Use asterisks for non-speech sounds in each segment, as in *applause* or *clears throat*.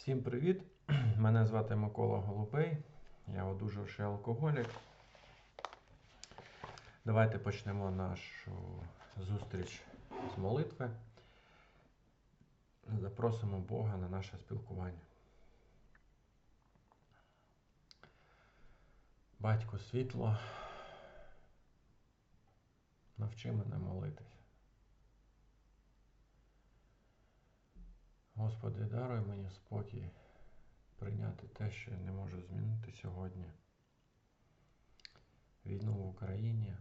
Всім привіт! *clears throat* Мене звати Микола Голубей. Я одужавший алкоголік. Давайте почнемо нашу зустріч з молитви. Запросимо Бога на наше спілкування. Батько світло, навчи мене молитись. Господи, даруй мені спокій прийняти те, що я не можу змінити сьогодні. Війну в Україні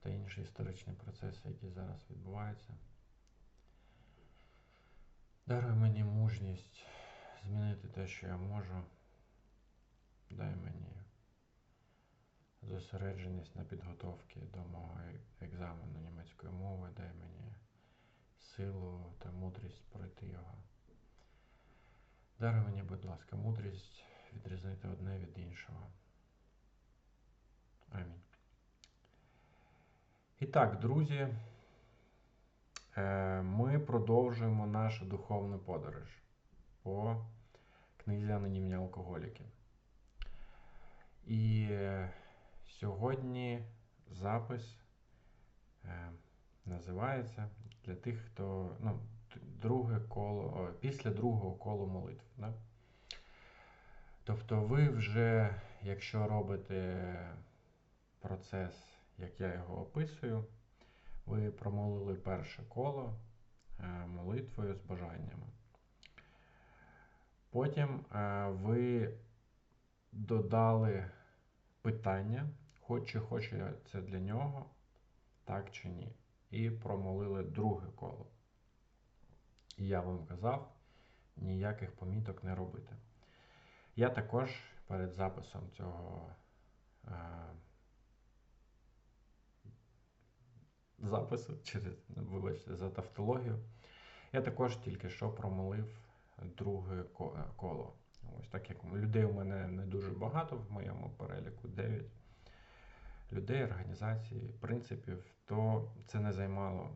та інші історичні процеси, які зараз відбуваються. Даруй мені мужність змінити те, що я можу. Дай мені зосередженість на підготовці до мого екзамену німецької мови, дай мені силу та мудрість пройти його. Даруй мені, будь ласка, мудрість відрізнити одне від іншого. Амінь. І так, друзі, е, ми продовжуємо нашу духовну подорож по книзі Анонімні алкоголіки. І сьогодні запис е, називається для тих, хто ну, друге коло, після другого колу молитв. Да? Тобто ви вже, якщо робите процес, як я його описую, ви промолили перше коло е, молитвою з бажаннями. Потім е, ви додали питання, хоч чи хоче це для нього, так чи ні. І промолили друге коло. І я вам казав, ніяких поміток не робити. Я також перед записом цього е, запису, *laughs* через, вибачте, за тавтологію, я також тільки що промолив друге коло. Ось так як людей у мене не дуже багато в моєму переліку 9 людей, організацій, принципів, то це не займало,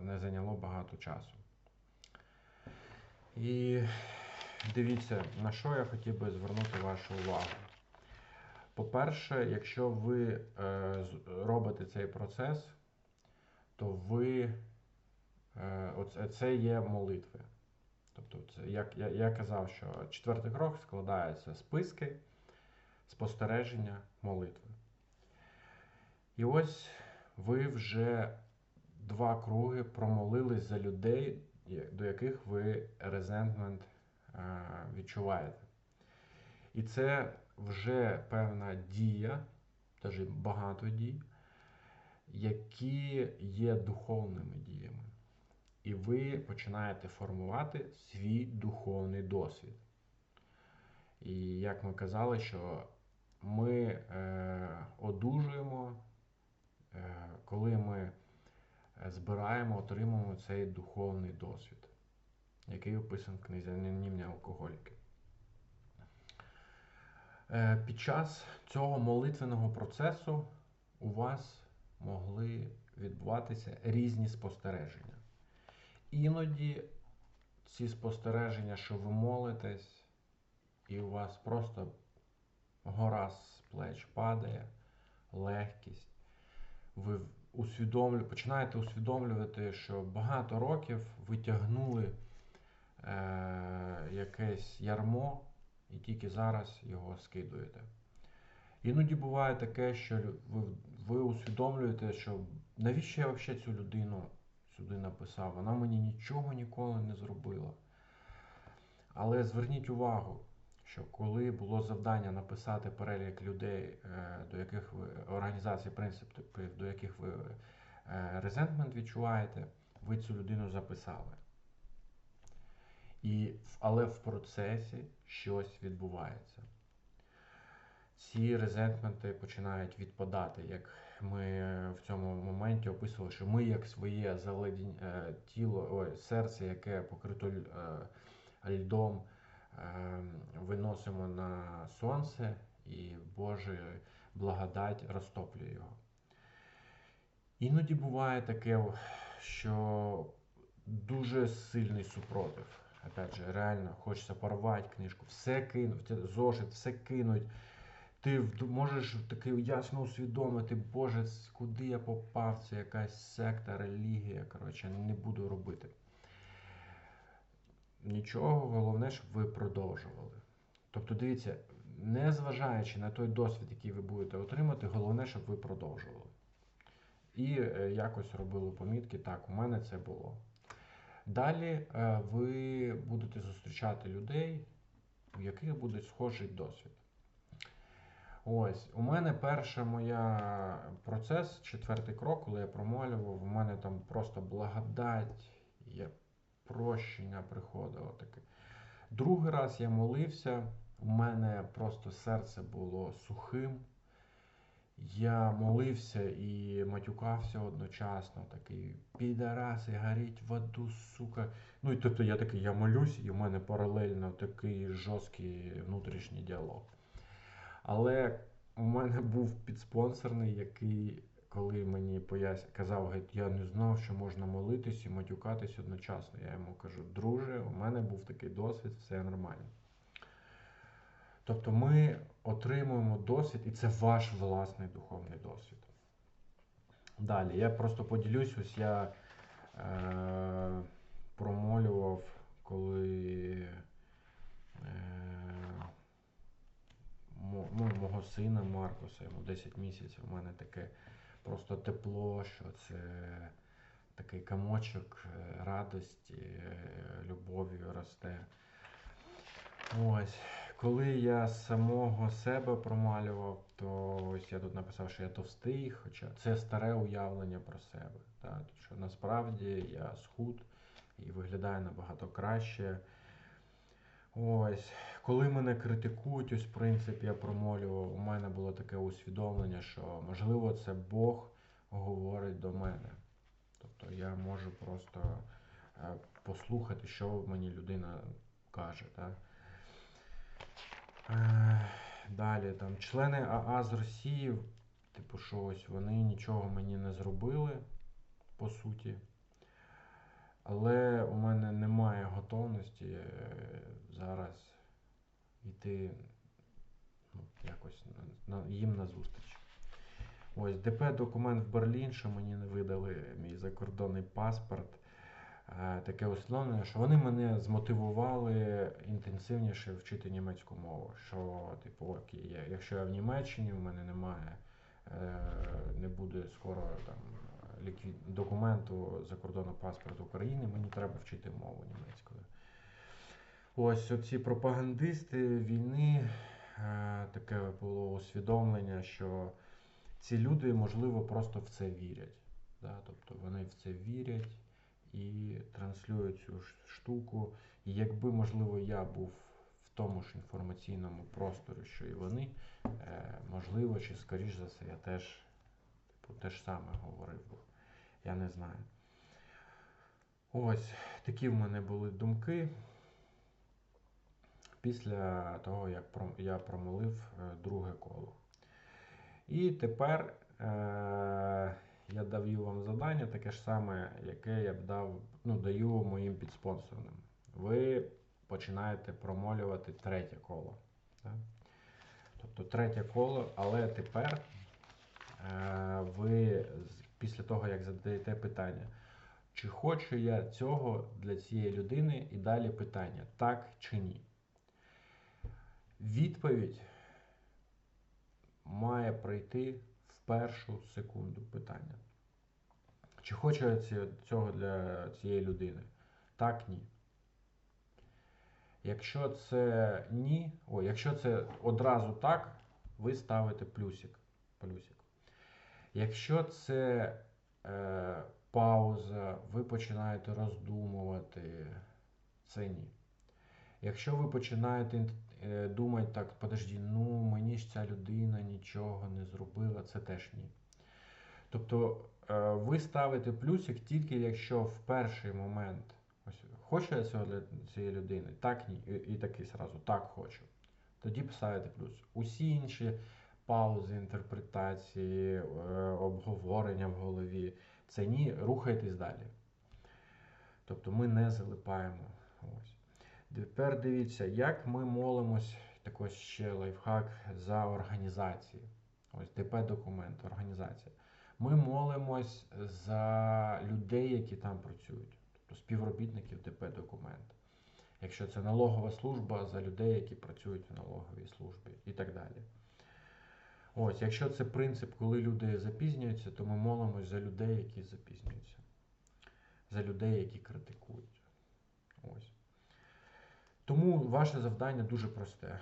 не зайняло багато часу. І дивіться, на що я хотів би звернути вашу увагу. По-перше, якщо ви е, робите цей процес, то ви е, це є молитви. Тобто, це, як я, я казав, що четвертий крок складається списки, спостереження, молитви. І ось ви вже два круги промолились за людей, до яких ви резентмент відчуваєте. І це вже певна дія, навіть багато дій, які є духовними діями. І ви починаєте формувати свій духовний досвід. І як ми казали, що ми е, одужуємо, коли ми збираємо, отримуємо цей духовний досвід, який описаний в книзі Анонімні алкоголіки. Е, під час цього молитвеного процесу у вас могли відбуватися різні спостереження. Іноді ці спостереження, що ви молитесь, і у вас просто гора з плеч падає, легкість, ви усвідомлю, починаєте усвідомлювати, що багато років ви тягнули е, якесь ярмо і тільки зараз його скидуєте. Іноді буває таке, що ви ви усвідомлюєте, що навіщо я взагалі цю людину сюди написав? Вона мені нічого ніколи не зробила. Але зверніть увагу, що коли було завдання написати перелік людей, е, до яких ви організації принципів, до яких ви е, резентмент відчуваєте, ви цю людину записали. І, Але в процесі щось відбувається. Ці резентменти починають відпадати, як ми в цьому моменті описували, що ми як своє заледінь, е, тіло, ой, серце, яке покрито льдом, виносимо на сонце, і Божа благодать розтоплює його. Іноді буває таке, що дуже сильний супротив. опять же, реально хочеться порвати книжку, все кинуть, зошит, все кинуть. Ти можеш таки ясно усвідомити, Боже, куди я попав, це якась секта, релігія. Коротше, не буду робити. Нічого, головне, щоб ви продовжували. Тобто, дивіться, не зважаючи на той досвід, який ви будете отримати, головне, щоб ви продовжували. І е, якось робили помітки, так, у мене це було. Далі е, ви будете зустрічати людей, у яких буде схожий досвід. Ось, у мене перша моя процес, четвертий крок, коли я промалював, у мене там просто благодать, є прощення приходило таке. Другий раз я молився, у мене просто серце було сухим. Я молився і матюкався одночасно, такий підараси, горіть в аду, сука. Ну і тобто я такий, я молюсь, і в мене паралельно такий жорсткий внутрішній діалог. Але у мене був підспонсорний, який, коли мені пояс... казав, я не знав, що можна молитись і матюкатись одночасно. Я йому кажу, друже, у мене був такий досвід, все нормально. Тобто ми отримуємо досвід, і це ваш власний духовний досвід. Далі, я просто поділюсь, ось я е, промолював, коли е, ну, мого сина Маркуса, йому 10 місяців, у мене таке просто тепло, що це такий комочок е, радості, е, любові росте. Ось. Коли я самого себе промалював, то ось я тут написав, що я товстий, хоча це старе уявлення про себе. Так? Що насправді я схуд і виглядаю набагато краще. Ось, коли мене критикують, ось в принципі я промолював, у мене було таке усвідомлення, що можливо це Бог говорить до мене. Тобто я можу просто е, послухати, що мені людина каже. Так? Е, Далі там члени АА з Росії, типу, що ось вони нічого мені не зробили, по суті. Але у мене немає готовності е, зараз йти ну, якось на, їм на зустріч. Ось ДП документ в Берлін, що мені не видали мій закордонний паспорт. Е, Таке усвідомлення, що вони мене змотивували інтенсивніше вчити німецьку мову. Що, типу, окей, якщо я в Німеччині, у мене немає, е, не буде скоро там документу закордонного паспорту України, мені треба вчити мову німецькою. Ось оці пропагандисти війни, е, таке було усвідомлення, що ці люди, можливо, просто в це вірять. Да? Тобто вони в це вірять і транслюють цю штуку. І якби, можливо, я був в тому ж інформаційному просторі, що і вони, е, можливо, чи скоріш за все, я теж типу, те ж саме говорив би. Я не знаю. Ось такі в мене були думки. Після того, як я промолив е, друге коло. І тепер е- я даю вам завдання, таке ж саме, яке я б дав, ну, даю моїм підспонсорним. Ви починаєте промолювати третє коло. Так? Тобто третє коло, але тепер е- ви після того, як задаєте питання, чи хочу я цього для цієї людини, і далі питання, так чи ні. Відповідь має прийти в першу секунду питання. Чи ці- цього для цієї людини? Так, ні. Якщо це ні, о, якщо це одразу так, ви ставите плюсик. плюсик. Якщо це е, пауза, ви починаєте роздумувати, це ні. Якщо ви починаєте е, так, подожди, ну мені ж ця людина нічого не зробила, це теж ні. Тобто е, ви ставите плюсик тільки якщо в перший момент ось хочу я цього для цієї людини, так ні. І, і такий сразу, так хочу. Тоді поставите плюс. Усі інші паузи, інтерпретації, е, обговорення в голові, це ні, рухайтесь далі. Тобто ми не залипаємо. Ось. Тепер дивіться, як ми молимось, також ще лайфхак за організації. Ось ДП документ, організація. Ми молимось за людей, які там працюють, тобто співробітників ДП документ. Якщо це налогова служба, за людей, які працюють в налоговій службі і так далі. Ось, якщо це принцип, коли люди запізнюються, то ми молимось за людей, які запізнюються, за людей, які критикують. Ось. Тому ваше завдання дуже просте.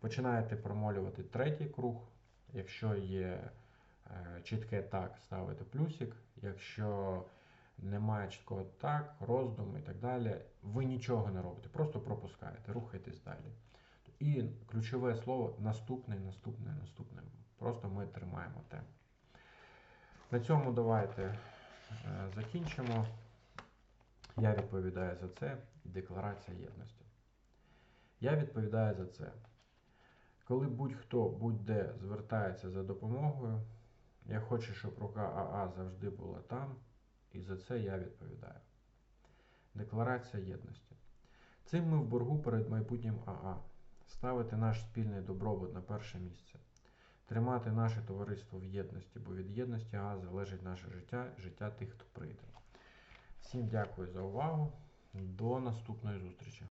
Починаєте промолювати третій круг. Якщо є е, чітке так, ставите плюсик. Якщо немає чіткого так, роздум і так далі, ви нічого не робите, просто пропускаєте, рухайтесь далі. І ключове слово наступне, наступне, наступне. Просто ми тримаємо тему. На цьому давайте е, закінчимо. Я відповідаю за це. Декларація єдності. Я відповідаю за це. Коли будь-хто будь-де звертається за допомогою, я хочу, щоб рука АА завжди була там, і за це я відповідаю. Декларація єдності. Цим ми в боргу перед майбутнім АА. Ставити наш спільний добробут на перше місце. Тримати наше товариство в єдності, бо від єдності АА залежить наше життя життя тих, хто прийде. Всім дякую за увагу. До наступної зустрічі.